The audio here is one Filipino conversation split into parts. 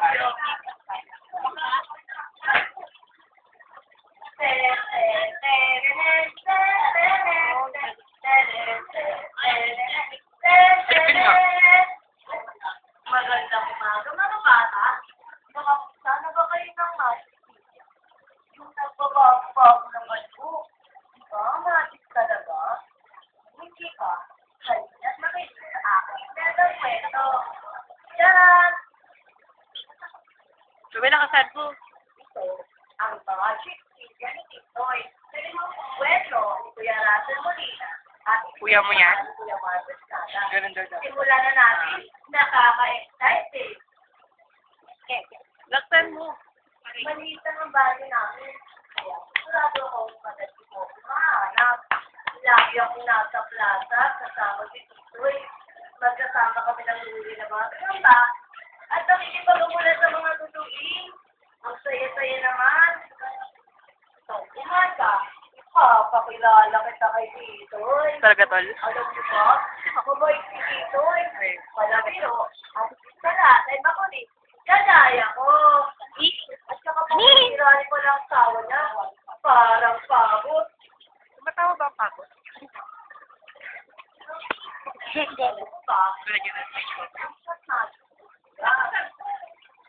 bendición. Diba Wala ka sad po. Ang project Infinity Point. Kwento ni Kuya Russell Molina at Kuya mo yan? Kuya Marcos Tata. Ganun daw na natin. Nakaka-excited. Okay. Laktan mo. Maliit ang bahay namin. Kaya, sigurado ako madali ko kumahanap. Lagi ako nasa plaza kasama si Titoy. Magkasama kami ng luli na mga kanta at nakikipagumulat sa mga papakilala kita kay Titoy. Talaga, tol? Alam mo ba? Ako ba si Titoy? Ay. Wala pero, at isa na, ay makulit. Kagaya ko. At saka pag sinirani ko lang sawa niya, parang pagod. Matawa ba ang pagod?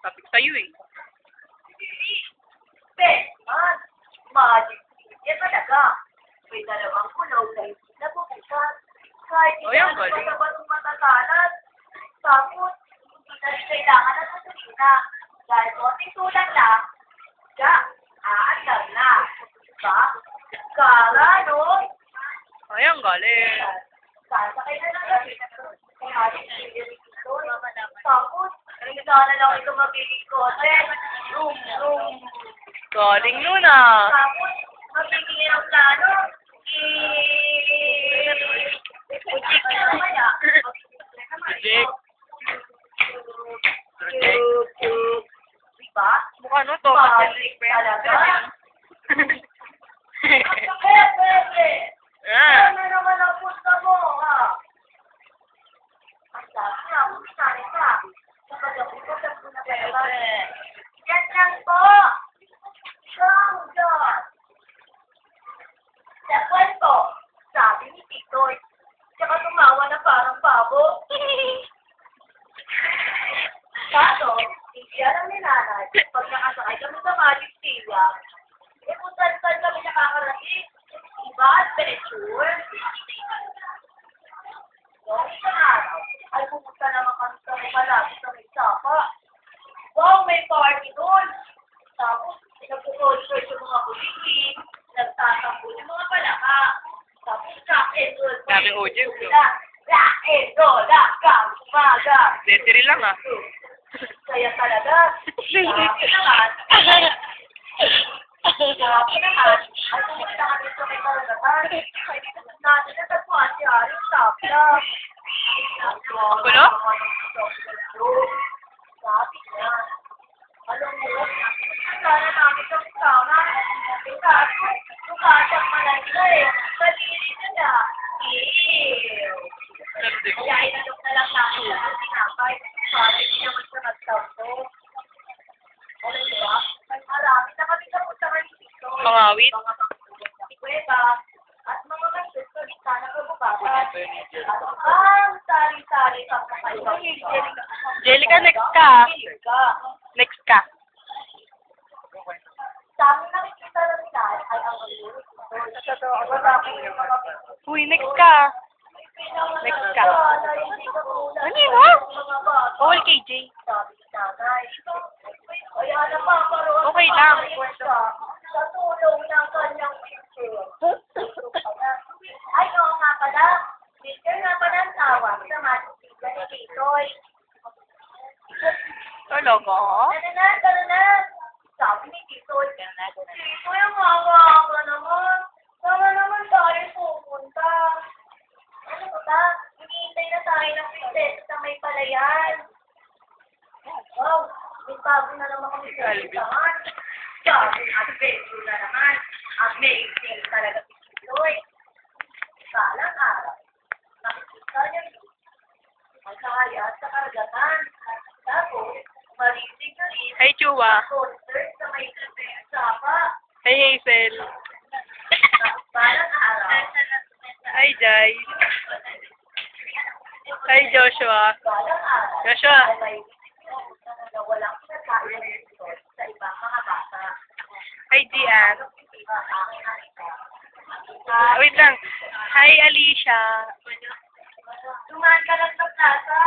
Sabi ko sa'yo eh. Best man, magic yan talaga. May dalawang kulong na hindi nabubukas. Kahit Oh, hindi yan, na sa batong matatalan. Tapos, hindi na rin kailangan ng gasolina. Dahil konting tulang lang, ya, aandar na. Diba? Kara, no? Ayan, galing. Sasakay na lang gabi. Tapos, sana lang ito mabilis ko. Room, room. Galing nun ah. Tapos, mabigyan ng plano. Diba? Mukha no to. Pabalik talaga. Eh, bebe. Ah. Ano naman ang punta mo, ha? Ang dami na, kumisahe ka. Kapag ako ko, tapos na pera. Yan lang po. Siyang Diyos. Sa kwento, sabi ni Titoy, tsaka tumawa na parang babo. Kaso, hindi alam ni nanay, pag nakasakay kami sa Magic Silla, eh kung saan-saan kami nakakarating, adventure. Noong isang araw, ay pumunta naman kami sa malapit sa may sapa. Wow, may party doon! Tapos, nagpo-concert yung mga kulitin, nagtatampo yung mga palaka. Tapos, rock and roll. Dami audience, no? Rock and roll, umaga. Dentary lang ah. Kaya talaga, sabi naman, sabi naman, ay pumunta kami sa may karagatan. Natin natagpuan si Tapla. Gulo? Sabi niya, alam mo, sana namin sa kasama. Kaso, mukha siyang malagla eh. Kadiri na niya. Ew. Kaya inalok na lang namin siya ng tinapay. Sabi niya naman sa magtampo. Alam niyo ba? May marami na kami napunta na kuweba. At mga masjid sa lista na kabukasan. At ang sari-sari pang kakaiba. Jellica, next ka. Next ka. Sa amin nakikita lang nila ay ang. Sa Uy, next ka. Next ka. Ano yun, ha? Bawal KJ. Napaparoon Okay lang. Siya sa tulong ng kanyang picture. Ay, oo nga pala. Picture nga pala ang tawag sa matisita ni Titoy. Talaga? Tara na, tara na. Sabi ni Titoy. Titoy, ang hawa-hawa naman. Sana naman tayo pupunta. Ano ba ba? Hinihintay na tayo ng princess sa may palayan. Wow, may bago na naman kami sa. Sabi adventure na naman. Amazing talaga si Titoy. Balang araw, nakikita niya ito. Magkahaya sa karagatan. Tapos, marinig na rin Hi, Chua. concert sa may sapa. Hey, Hazel. Balang araw, Hi, Jai. Hi, Joshua. Joshua. ay may na walang kinakain dito sa ibang mga bata. Hi, Gian. Ah, wait lang. Hi, Alicia. Dumaan ka lang sa plaza.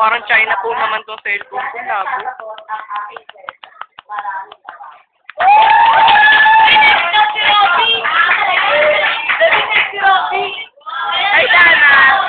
Parang China po naman tong cellphone ko, labo. Maraming Dharma.